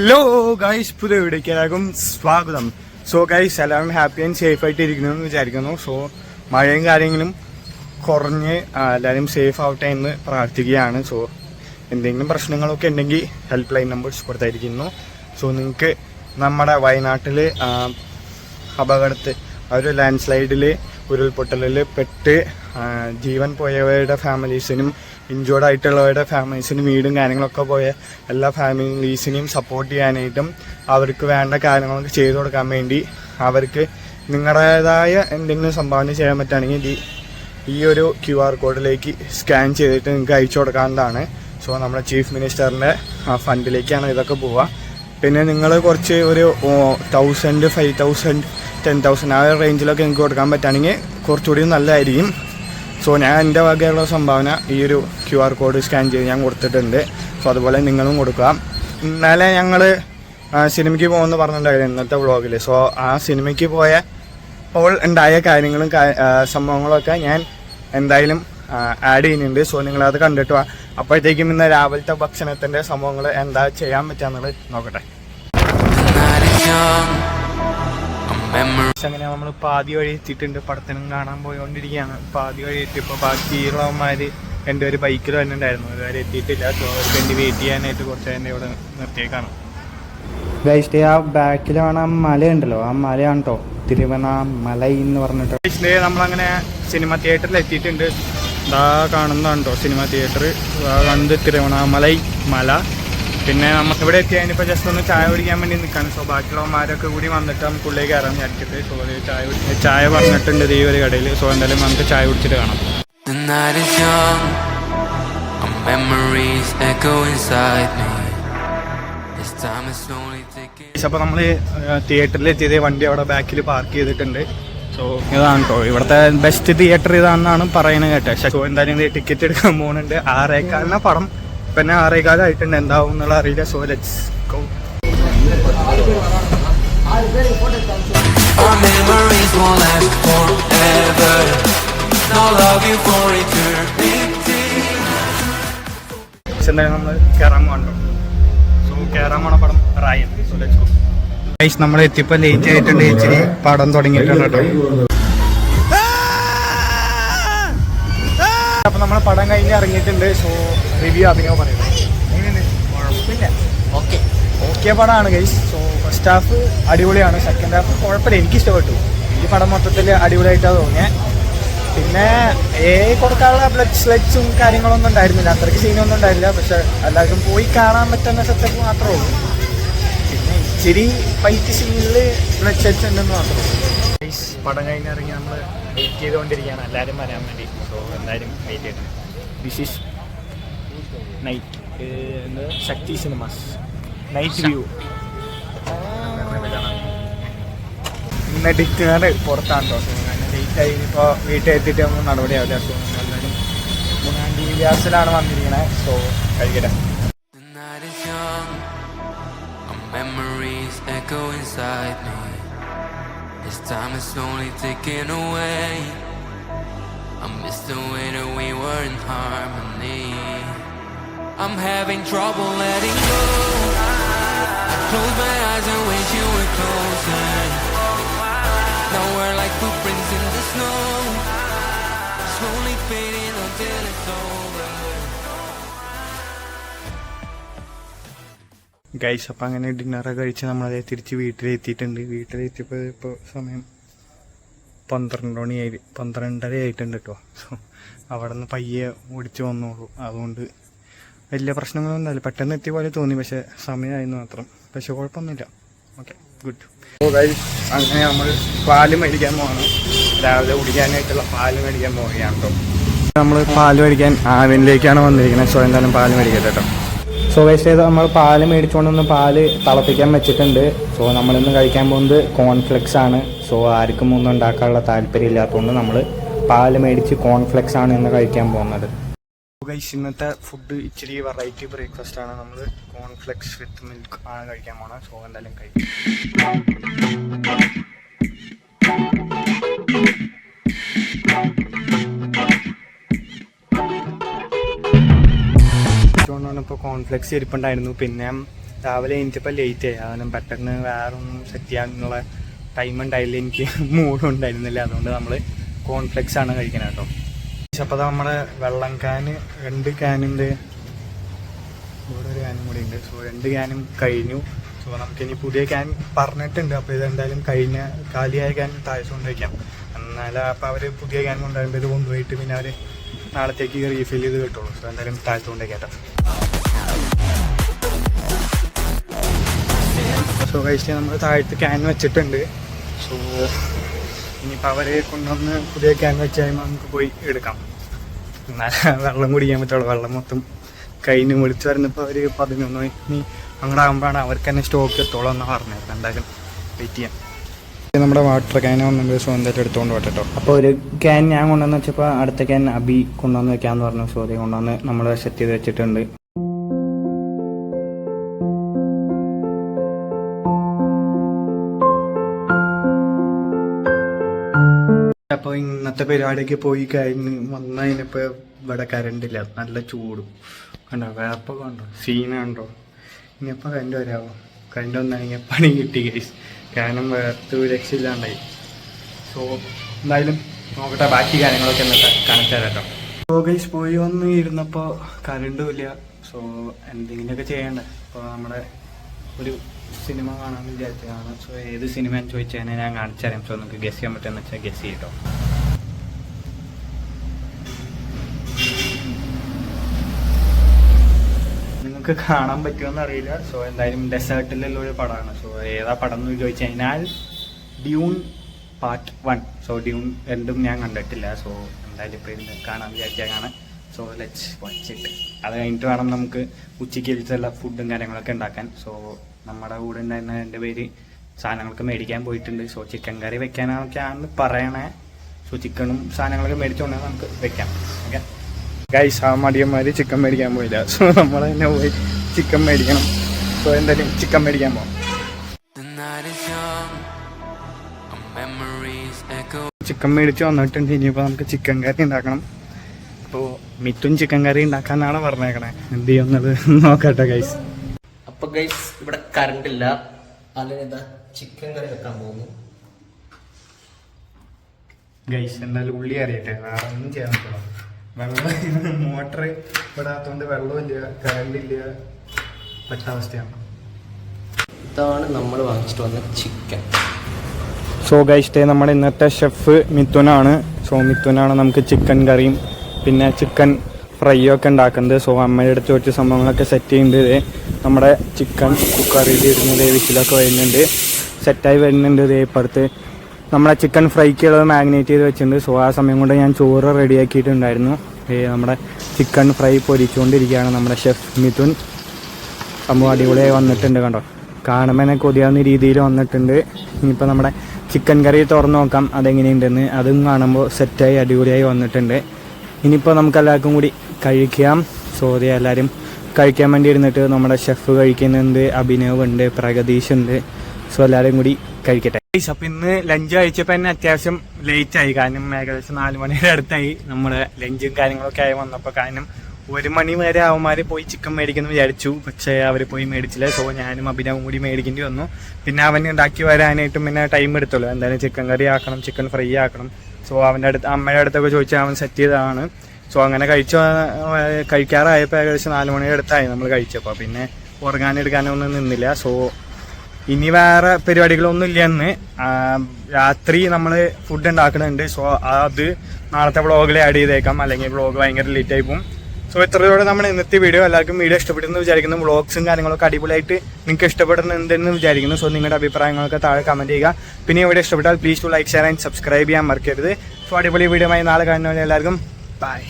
Hello guys പുതിയ വീഡിയോക്ക് എല്ലാവർക്കും സ്വാഗതം. സോ ഗൈസ് എല്ലാവരും ഹാപ്പി ആൻഡ് സേഫ് ആയിട്ട് ഇരിക്കുന്നു എന്ന് വിചാരിക്കുന്നു. സോ മഴയും കാര്യങ്ങളും കുറഞ്ഞ് എല്ലാവരും സേഫ് ആവട്ടെ എന്ന് പ്രാർത്ഥിക്കുകയാണ്. സോ എന്തെങ്കിലും പ്രശ്നങ്ങളൊക്കെ ഉണ്ടെങ്കിൽ ഹെൽപ്പ് ലൈൻ നമ്പേഴ്സ് കൊടുത്തായിരിക്കുന്നു. സോ നിങ്ങൾക്ക് നമ്മുടെ വയനാട്ടിൽ അപകടത്തിൽ ഒരു ലാൻഡ് സ്ലൈഡിൽ ഉരുൾപൊട്ടലിൽ പെട്ട് ജീവൻ പോയവരുടെ ഫാമിലീസിനും ഇഞ്ചോർഡ് ആയിട്ടുള്ളവരുടെ ഫാമിലീസിന് വീടും കാര്യങ്ങളൊക്കെ പോയ എല്ലാ ഫാമിലീസിനെയും സപ്പോർട്ട് ചെയ്യാനായിട്ടും അവർക്ക് വേണ്ട കാര്യങ്ങളൊക്കെ ചെയ്തു കൊടുക്കാൻ വേണ്ടി അവർക്ക് നിങ്ങളുടേതായ എന്തെങ്കിലും സംഭാവന ചെയ്യാൻ പറ്റുകയാണെങ്കിൽ ഈ- ഒരു ക്യു ആർ കോഡിലേക്ക് സ്കാൻ ചെയ്തിട്ട് നിങ്ങൾക്ക് അയച്ചു കൊടുക്കാവുന്നതാണ്. സോ നമ്മുടെ ചീഫ് മിനിസ്റ്ററിന്റെ ഫണ്ടിലേക്കാണ് ഇതൊക്കെ പോവുക. പിന്നെ നിങ്ങൾ കുറച്ച് ഒരു thousand five thousand ten thousand ആ റേഞ്ചിലൊക്കെ നിങ്ങൾക്ക് കൊടുക്കാൻ പറ്റുകയാണെങ്കിൽ കുറച്ചുകൂടി നല്ലതായിരിക്കും. സോ ഞാൻ എന്റെ വകയുള്ള സംഭാവന ഈ ഒരു ക്യു ആർ കോഡ് സ്കാൻ ചെയ്ത് ഞാൻ കൊടുത്തിട്ടുണ്ട്. സോ അതുപോലെ നിങ്ങളും കൊടുക്കാം. ഇന്നലെ ഞങ്ങൾ സിനിമയ്ക്ക് പോകുമെന്ന് പറഞ്ഞിട്ടുണ്ടായിരുന്നു ഇന്നത്തെ വ്ളോഗിൽ സോ ആ സിനിമയ്ക്ക് പോയ അപ്പോൾ ഉണ്ടായ കാര്യങ്ങളും സംഭവങ്ങളൊക്കെ ഞാൻ എന്തായാലും ആഡ് ചെയ്യുന്നുണ്ട്. സോ നിങ്ങളത് കണ്ടിട്ട് അപ്പോഴത്തേക്കും ഇന്ന് രാവിലത്തെ ഭക്ഷണത്തിന്റെ സംഭവങ്ങൾ എന്താ ചെയ്യാൻ പറ്റുക എന്നുള്ളത് നോക്കട്ടെ അങ്ങനെ നമ്മൾ പാതി വഴി എത്തിയിട്ടുണ്ട്. പടത്തിനും കാണാൻ പോയിക്കൊണ്ടിരിക്കുകയാണ് പാതി വഴി എത്തിയപ്പോൾ ബാക്കിയുള്ളവന്മാർ ഒരു ബൈക്കിൽ തന്നെ ഉണ്ടായിരുന്നു. ഇതുവരെ എത്തിയിട്ടില്ല. സോ അവർക്ക് വേണ്ടി വെയിറ്റ് ചെയ്യാനായിട്ട് കുറച്ച് എന്റെ ഇവിടെ നിർത്തിയേക്കാണ്. ഗൈസ്റ്റേ ആ ബാക്കിലാണ് ആ മലയുണ്ടല്ലോ. ആ മലയാണ് കേട്ടോ തിരുവണ്ണാമലൈ എന്ന് പറഞ്ഞിട്ട്. ഗൈസ്റ്റേ നമ്മളങ്ങനെ സിനിമ തിയേറ്ററിൽ എത്തിയിട്ടുണ്ട്. ഇതാ കാണുന്നതാണ് കേട്ടോ സിനിമ തിയേറ്റർ കണ്ട് തിരുവണ്ണാമലൈ മല. പിന്നെ നമുക്ക് ഇവിടെ എത്തിയതിനിപ്പോൾ ജസ്റ്റ് ഒന്ന് ചായ കുടിക്കാൻ വേണ്ടി നിൽക്കാണ് സോ ബാക്കിയുള്ളവന്മാരൊക്കെ കൂടി വന്നിട്ട് നമുക്ക് ഉള്ളിലേക്ക് ഇറങ്ങി അടിക്കട്ടെ സോ ചായ കുടി- ചായ പറഞ്ഞിട്ടുണ്ട് ഈ ഒരു കടയിൽ സോ എന്തായാലും നമുക്ക് ചായ കുടിച്ചിട്ട് കാണാം. Memories echo inside me. അപ്പോൾ നമ്മൾ തിയേറ്ററിൽ എത്തിയത് വണ്ടി അവിടെ ബാക്കിൽ പാർക്ക് ചെയ്തിട്ടുണ്ട്. സോ ഇതാണ് കേട്ടോ ഇവിടുത്തെ ബെസ്റ്റ് തിയേറ്റർ ഇതാണെന്നാണ് പറയുന്നത് കേട്ടോ. സോ എന്തായാലും ടിക്കറ്റ് എടുക്കാൻ പോകുന്നുണ്ട് ആറേക്കാലിന പടം. പിന്നെ ആറേകാലായിട്ടുണ്ട് എന്താവും എന്നുള്ള അറിയില്ല. So let's go Our memories will last forever. I'll love you for eternity. എന്തായാലും നമ്മൾ കയറാൻ പോകണ്ടോ സോ കയറാൻ പോണ പടം റായൻ സോ ലെറ്റ്സ് ഗോ നമ്മൾ എത്തിയപ്പോൾ ലേറ്റ് ആയിട്ടുണ്ട്. ഇച്ചിരി പടം തുടങ്ങിയിട്ടുണ്ട് കേട്ടോ. കഴിഞ്ഞ് ഇറങ്ങിയിട്ടുണ്ട്. സോ റിവ്യൂ അഭിനവ് പറയുന്നത്. കുഴപ്പമില്ല. ഓക്കെ ഓക്കെ പടമാണ് ഗൈസ് സോ ഫസ്റ്റ് ഹാഫ് അടിപൊളിയാണ്. സെക്കൻഡ് ഹാഫ് കുഴപ്പമില്ല. എനിക്ക് ഇഷ്ടപ്പെട്ടു ഈ പടം മൊത്തത്തിൽ അടിപൊളിയായിട്ടാണ് തോന്നിയത് പിന്നെ ഏ കൊടുക്കാനുള്ള ബ്ലഡ് സ്ലെച്ചും കാര്യങ്ങളൊന്നും ഉണ്ടായിരുന്നില്ല. അത്രയ്ക്ക് സീനൊന്നും ഉണ്ടായില്ല പക്ഷെ എല്ലാവർക്കും പോയി കാണാൻ പറ്റുന്ന സെറ്റപ്പ് മാത്രമേ ഉള്ളൂ. പിന്നെ ഇച്ചിരി ഫൈറ്റ് സീനിൽ ബ്ലഡ് സ്ലെച്ച് ഉണ്ടെന്ന് മാത്രമേ ഉള്ളൂ. പടം കഴിഞ്ഞിറങ്ങി നമ്മൾ വെയിറ്റ് ചെയ്തുകൊണ്ടിരിക്കുകയാണ്. എല്ലാവരും വരാൻ വേണ്ടി. സോ എന്തായാലും വെയിറ്റ് ചെയ്തു this is night Shakti cinemas. Night view ഇന്ന് ഡിക്റ്റർ പുറത്താണ് കേട്ടോ അങ്ങനെ ലേറ്റ് ആയി ഇപ്പോൾ വീട്ടിൽ എത്തിയിട്ട് നമ്മൾ നടപടിയാവില്ല. സോ മൂന്നാം ഡി വ്യാസിലാണ് വന്നിരിക്കണേ. സോ കഴിക്കട്ടെ. Memories echo inside me. This time is slowly ticking away, I miss the way that we were in harmony. I'm having trouble letting go. I close my eyes and wish you were closer. Now we're like footprints in the snow, slowly fading until it's over. Guys appam അങ്ങനെ ഡിന്നറൊക്കെ കഴിച്ച് നമ്മളത് തിരിച്ച് വീട്ടിലെത്തിയിട്ടുണ്ട് വീട്ടിലെത്തിയപ്പോൾ ഇപ്പോൾ സമയം പന്ത്രണ്ട് മണിയായി പന്ത്രണ്ടര ആയിട്ടുണ്ട് കേട്ടോ അവിടെ നിന്ന് പയ്യെ ഓടിച്ച് വന്നോളൂ. അതുകൊണ്ട് വലിയ പ്രശ്നങ്ങളൊന്നും അല്ല പെട്ടെന്ന് എത്തിയ പോലെ തോന്നി പക്ഷേ സമയമായിരുന്നു മാത്രം. പക്ഷെ കുഴപ്പമൊന്നുമില്ല. Okay good. അങ്ങനെ നമ്മൾ പാൽ മേടിക്കാൻ പോവാണ്. രാവിലെ കുടിക്കാനായിട്ടുള്ള പാൽ മേടിക്കാൻ പോവുകയാണ് കേട്ടോ നമ്മൾ പാൽ മേടിക്കാൻ ആവിനിലേക്കാണ് വന്നിരിക്കുന്നത്. സ്വയം തന്നെ പാൽ മേടിക്കട്ടെ കേട്ടോ സോ വേസ്റ്റ് ചെയ്ത് നമ്മൾ പാൽ മേടിച്ചുകൊണ്ട് വന്ന് പാൽ തിളപ്പിക്കാൻ വെച്ചിട്ടുണ്ട്. സോ നമ്മളിന്ന് കഴിക്കാൻ പോകുന്നത് കോൺഫ്ലെക്സ് ആണ്. സോ ആർക്കും ഒന്നും ഉണ്ടാക്കാനുള്ള താല്പര്യം ഇല്ലാത്തതുകൊണ്ട് നമ്മൾ പാൽ മേടിച്ച് കോൺഫ്ലെക്സ് ആണ് ഇന്ന് കഴിക്കാൻ പോകുന്നത്. ഇന്നത്തെ ഫുഡ് ഇച്ചിരി വെറൈറ്റി ബ്രേക്ക്ഫാസ്റ്റ് ആണ്. നമ്മൾ കോൺഫ്ലെക്സ് വിത്ത് മിൽക്ക് ആണ് കഴിക്കാൻ പോണത് സോ എന്തായാലും കഴിക്കും. ഇപ്പോൾ കോൺഫ്ലെക്സ് ഇരിപ്പുണ്ടായിരുന്നു. പിന്നെ രാവിലെ എനിക്കിപ്പോൾ ലേറ്റ് ആയി. അവനും പെട്ടെന്ന് വേറെ ഒന്നും സെറ്റ് ചെയ്യാനുള്ള ടൈം ഉണ്ടായില്ല. എനിക്ക് മൂഡും ഉണ്ടായിരുന്നില്ല. അതുകൊണ്ട് നമ്മൾ കോൺഫ്ലെക്സ് ആണ് കഴിക്കുന്നത് കേട്ടോ അപ്പോൾ നമ്മുടെ വെള്ളം ക്യാന് രണ്ട് ക്യാനുണ്ട് ഇവിടെ ഒരു ക്യാനും കൂടി ഉണ്ട്. സോ രണ്ട് ക്യാനും കഴിഞ്ഞു. സോ നമുക്കിനി പുതിയ ക്യാൻ പറഞ്ഞിട്ടുണ്ട്. അപ്പോൾ ഇതെന്തായാലും കഴിഞ്ഞ കാലിയായ ക്യാൻ താഴ്ച കൊണ്ടുവയ്ക്കാം എന്നാലും അപ്പോൾ അവർ പുതിയ ക്യാൻ കൊണ്ടുവരുമ്പോൾ ഇത് കൊണ്ടുപോയിട്ട് പിന്നെ അവർ നാളത്തേക്ക് റീഫിൽ ചെയ്ത് കിട്ടുള്ളൂ. സോ എന്തായാലും താഴ്ച കൊണ്ടുവയ്ക്കാം സോ കഴിച്ച് നമ്മൾ താഴത്ത് ക്യാൻ വെച്ചിട്ടുണ്ട്. സോ ഇനിയിപ്പോൾ അവരെ കൊണ്ടുവന്ന് പുതിയ ക്യാൻ വെച്ച് കഴിയുമ്പോൾ നമുക്ക് പോയി എടുക്കാം. എന്നാൽ വെള്ളം കുടിക്കാൻ പറ്റുള്ളൂ. വെള്ളം മൊത്തം കഴിഞ്ഞ് വിളിച്ച് വരുന്നപ്പോൾ അവർ പതിനൊന്ന് ഇനി അങ്ങോട്ട് ആകുമ്പോഴാണ് അവർക്ക് തന്നെ സ്റ്റോക്ക് എത്തോളം എന്ന് പറഞ്ഞത്. എന്തായാലും വെയിറ്റ് ചെയ്യാം. നമ്മുടെ വാട്ടർ ക്യാൻ വന്നിട്ട് സോ എന്തായാലും എടുത്തുകൊണ്ട് പോട്ടോ അപ്പോൾ ഒരു ക്യാൻ ഞാൻ കൊണ്ടുവന്ന് വെച്ചപ്പോൾ അടുത്ത ക്യാൻ അബി കൊണ്ടുവന്ന് വെക്കാമെന്ന് പറഞ്ഞു. സോ അത് കൊണ്ടുവന്ന് നമ്മൾ സെറ്റ് ചെയ്ത് വെച്ചിട്ടുണ്ട്. അപ്പോൾ പരിപാടിയൊക്കെ പോയി കഴിഞ്ഞ് വന്നു കഴിഞ്ഞപ്പോൾ ഇവിടെ കരണ്ടില്ല നല്ല ചൂടും. കണ്ടോ? വേപ്പ കണ്ടോ? ഇനിയപ്പോ ഇനിയപ്പോൾ വരാവോ? വരാമോ കറണ്ട് വന്നാണെങ്കിൽ പണി കിട്ടി ഗൈസ് കാരണം വേർത്ത് രക്ഷയില്ലാണ്ടായി. സോ എന്തായാലും നോക്കട്ടെ ബാക്കി കാര്യങ്ങളൊക്കെ എന്നിട്ട് കണക്റ്റ് ചെയ്തോ സോ ഗൈസ് പോയി വന്ന് ഇരുന്നപ്പോൾ കരണ്ടും ഇല്ല. സോ എന്തെങ്കിലുമൊക്കെ ചെയ്യണ്ടേ? അപ്പോൾ നമ്മുടെ ഒരു സിനിമ കാണാൻ വിചാരിച്ചതാണ്. സോ ഏത് സിനിമ എന്ന് ചോദിച്ചു കഴിഞ്ഞാൽ ഞാൻ കാണിച്ചു തരാം സോ നിങ്ങൾക്ക് ഗസ് ചെയ്യാൻ പറ്റുമെന്ന് വെച്ചാൽ ഗസ് ചെയ്യട്ടോ നിങ്ങൾക്ക് കാണാൻ പറ്റുമെന്ന് അറിയില്ല. സോ എന്തായാലും ഡെസേർട്ടിലുള്ള ഒരു പടമാണ്. സോ ഏതാ പടം എന്ന് ചോദിച്ചു കഴിഞ്ഞാൽ Dune part one so Dune രണ്ടും ഞാൻ കണ്ടിട്ടില്ല. സോ എന്തായാലും ഇപ്പോൾ ഇന്ന് കാണാൻ വിചാരിച്ചാൽ കാണാൻ. സോ ലെറ്റ്സ് വാച്ച് ഇട്ട് അത് കഴിഞ്ഞിട്ട് വേണം നമുക്ക് ഉച്ചയ്ക്ക് ഫുഡും കാര്യങ്ങളൊക്കെ ഉണ്ടാക്കാൻ. സോ നമ്മുടെ കൂടെ ഉണ്ടായിരുന്ന രണ്ട് പേര് സാധനങ്ങളൊക്കെ മേടിക്കാൻ പോയിട്ടുണ്ട്. സോ ചിക്കൻ കറി വെക്കാനൊക്കെയാണ് പറയണേ. സോ ചിക്കനും സാധനങ്ങളൊക്കെ മേടിച്ചുകൊണ്ടാണ് നമുക്ക് വെക്കാം. ഗൈസ് ആ മടിയന്മാർ ചിക്കൻ മേടിക്കാൻ പോയില്ല. സോ നമ്മൾ തന്നെ പോയി ചിക്കൻ മേടിക്കണം. സോ എന്തായാലും ചിക്കൻ മേടിക്കാൻ പോകാം. ചിക്കൻ മേടിച്ച് വന്നിട്ടുണ്ട്. ഇനിയിപ്പോൾ നമുക്ക് ചിക്കൻ കറി ഉണ്ടാക്കണം. അപ്പോൾ മിത്തും ചിക്കൻ കറി ഉണ്ടാക്കാന്നാണ് പറഞ്ഞേക്കണേ. എന്ത് ചെയ്യുന്നത് നോക്കട്ടെ ഗൈസ് അപ്പൊ ഗൈസ് ഇവിടെ കറണ്ട് ഇല്ല. ഇതാ ചിക്കൻ കറി വെക്കാൻ പോകുന്നു. ഗൈസ് എന്തായാലും ഉള്ളി അറിയട്ടെ വേറെ ഒന്നും ചെയ്യാൻ പറ്റില്ല. വെള്ളം മോട്ടർ ഇടാത്തതുകൊണ്ട് വെള്ളമില്ല കറണ്ട് ഇല്ല. അവസ്ഥയാണ്. ഇതാണ് നമ്മൾ വാങ്ങിച്ചിട്ട് വന്ന ചിക്കൻ സോ ഗൈസ് നമ്മുടെ ഇന്നത്തെ ഷെഫ് മിഥുനാണ്. സോ മിഥുനാണ് നമുക്ക് ചിക്കൻ കറിയും പിന്നെ ചിക്കൻ ഫ്രൈ ഒക്കെ ഉണ്ടാക്കുന്നത്. സോ അമ്മയുടെ അടുത്ത് വെച്ച് സംഭവങ്ങളൊക്കെ സെറ്റ് ചെയ്യുന്നുണ്ട് ദേ. നമ്മുടെ ചിക്കൻ കുക്കറിൽ ഇരുന്നത് വിസിലൊക്കെ വരുന്നുണ്ട്. സെറ്റായി വരുന്നുണ്ട് ദേ ഇപ്പുറത്ത്. നമ്മുടെ ചിക്കൻ ഫ്രൈക്കുള്ളത് മാഗ്നേറ്റ് ചെയ്ത് വെച്ചിട്ടുണ്ട്. സോ ആ സമയം കൊണ്ട് ഞാൻ ചോറ് റെഡിയാക്കിയിട്ടുണ്ടായിരുന്നു നമ്മുടെ ചിക്കൻ ഫ്രൈ പൊരിച്ചുകൊണ്ടിരിക്കുകയാണ് നമ്മുടെ ഷെഫ് മിഥുൻ. സംഭവം അടിപൊളിയായി വന്നിട്ടുണ്ട് കണ്ടോ? കാണുമ്പോൾ തന്നെ കൊതിയാവുന്ന രീതിയിൽ വന്നിട്ടുണ്ട്. ഇനിയിപ്പോൾ നമ്മുടെ ചിക്കൻ കറി തുറന്നു നോക്കാം അതെങ്ങനെയുണ്ടെന്ന്. അതും കാണുമ്പോൾ സെറ്റായി അടിപൊളിയായി വന്നിട്ടുണ്ട്. ഇനിയിപ്പോൾ നമുക്ക് എല്ലാവർക്കും കൂടി കഴിക്കാം. സോറി എല്ലാവരും കഴിക്കാൻ വേണ്ടി ഇരുന്നിട്ട് നമ്മുടെ ഷെഫ് കഴിക്കുന്നുണ്ട് അഭിനവ് ഉണ്ട് പ്രഗതീഷ് ഉണ്ട്. സോ എല്ലാവരും കൂടി കഴിക്കട്ടെ. അപ്പൊ ഇന്ന് ലഞ്ച് കഴിച്ചപ്പോൾ തന്നെ അത്യാവശ്യം ലേറ്റ് ആയി. കാരണം ഏകദേശം നാല് മണിയുടെ അടുത്തായി നമ്മുടെ ലഞ്ചും കാര്യങ്ങളൊക്കെ ആയി വന്നപ്പോൾ കാരണം ഒരു മണി വരെ അവന്മാർ പോയി ചിക്കൻ മേടിക്കുന്നു വിചാരിച്ചു. പക്ഷേ അവർ പോയി മേടിച്ചില്ല. സോ ഞാനും അഭിനവും കൂടി മേടിക്കേണ്ടി വന്നു. പിന്നെ അവൻ ഉണ്ടാക്കി വരാനായിട്ടും പിന്നെ ടൈം എടുത്തല്ലോ എന്തായാലും ചിക്കൻ കറി ആക്കണം ചിക്കൻ ഫ്രൈ ആക്കണം. സോ അവന്റെ അടുത്ത് അമ്മയുടെ അടുത്തൊക്കെ ചോദിച്ചാൽ അവൻ സെറ്റ് ചെയ്തതാണ്. സോ അങ്ങനെ കഴിച്ച കഴിക്കാറായപ്പോൾ ഏകദേശം നാല് മണിയുടെ അടുത്തായി നമ്മൾ കഴിച്ചപ്പോൾ പിന്നെ ഉറങ്ങാനെടുക്കാനൊന്നും നിന്നില്ല. സോ ഇനി വേറെ പരിപാടികളൊന്നും ഇല്ല എന്ന് രാത്രി നമ്മൾ ഫുഡ് ഉണ്ടാക്കുന്നുണ്ട് സോ അത് നാളത്തെ വ്ളോഗിൽ ആഡ് ചെയ്തേക്കാം. അല്ലെങ്കിൽ വ്ളോഗ് ഭയങ്കര ലേറ്റ് ആയി പോകും സോ ഇത്രയോടെ നമ്മൾ ഇന്നത്തെ വീഡിയോ എല്ലാവർക്കും വീഡിയോ ഇഷ്ടപ്പെടുന്നു വിചാരിക്കുന്നു. വ്ളോഗ്സും കാര്യങ്ങളൊക്കെ അടിപൊളിയായിട്ട് നിങ്ങൾക്ക് ഇഷ്ടപ്പെടുന്നുണ്ടെന്ന് വിചാരിക്കുന്നു. സോ നിങ്ങളുടെ അഭിപ്രായങ്ങളൊക്കെ താഴെ കമന്റ് ചെയ്യുക. പിന്നെ ഇവിടെ ഇഷ്ടപ്പെട്ടാൽ please to like share and subscribe ചെയ്യാൻ മറക്കരുത്. സോ അടിപൊളി വീഡിയോ ആയി നാളെ കാണുന്നവരെ എല്ലാവർക്കും ബൈ